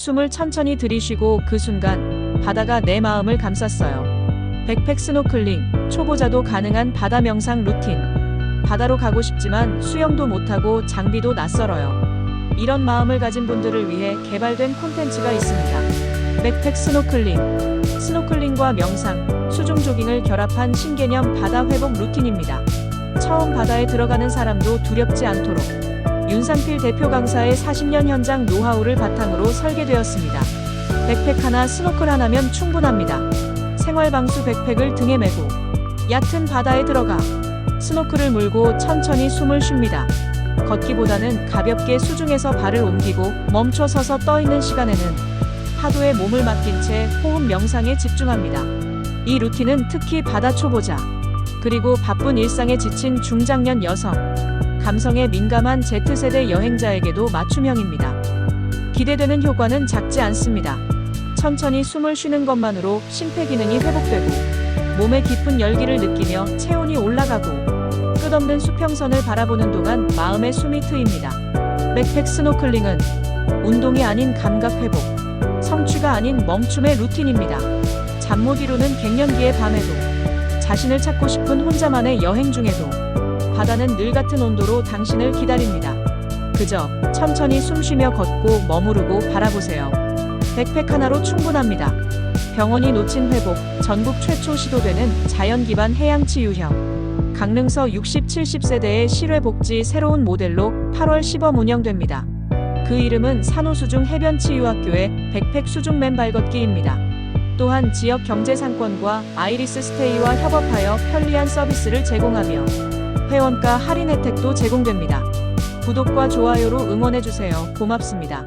숨을 천천히 들이쉬고 그 순간 바다가 내 마음을 감쌌어요. 백팩 스노클링, 초보자도 가능한 바다 명상 루틴. 바다로 가고 싶지만 수영도 못하고 장비도 낯설어요. 이런 마음을 가진 분들을 위해 개발된 콘텐츠가 있습니다. 백팩 스노클링. 스노클링과 명상, 수중 조깅을 결합한 신개념 바다 회복 루틴입니다. 처음 바다에 들어가는 사람도 두렵지 않도록 윤상필 대표 강사의 40년 현장 노하우를 바탕으로 설계되었습니다. 백팩 하나, 스노클 하나면 충분합니다. 생활 방수 백팩을 등에 메고 얕은 바다에 들어가 스노클을 물고 천천히 숨을 쉽니다. 걷기보다는 가볍게 수중에서 발을 옮기고 멈춰 서서 떠 있는 시간에는 파도에 몸을 맡긴 채 호흡 명상에 집중합니다. 이 루틴은 특히 바다 초보자, 그리고 바쁜 일상에 지친 중장년 여성, 감성에 민감한 Z세대 여행자에게도 맞춤형입니다. 기대되는 효과는 작지 않습니다. 천천히 숨을 쉬는 것만으로 심폐 기능이 회복되고 몸의 깊은 열기를 느끼며 체온이 올라가고 끝없는 수평선을 바라보는 동안 마음의 숨이 트입니다. 백팩 스노클링은 운동이 아닌 감각 회복, 성취가 아닌 멈춤의 루틴입니다. 잠 못 이루는 갱년기의 밤에도 자신을 찾고 싶은 혼자만의 여행 중에도 바다는 늘 같은 온도로 당신을 기다립니다. 그저 천천히 숨 쉬며 걷고 머무르고 바라보세요. 백팩 하나로 충분합니다. 병원이 놓친 회복, 전국 최초 시도되는 자연 기반 해양 치 유형. 강릉서 60, 70세대의 실외복지 새로운 모델로 8월 시범 운영됩니다. 그 이름은 산호수중 해변치유학교의 백팩 수중맨 발걷기입니다. 또한 지역 경제 상권과 아이리스 스테이와 협업하여 편리한 서비스를 제공하며 회원가 할인 혜택도 제공됩니다. 구독과 좋아요로 응원해주세요. 고맙습니다.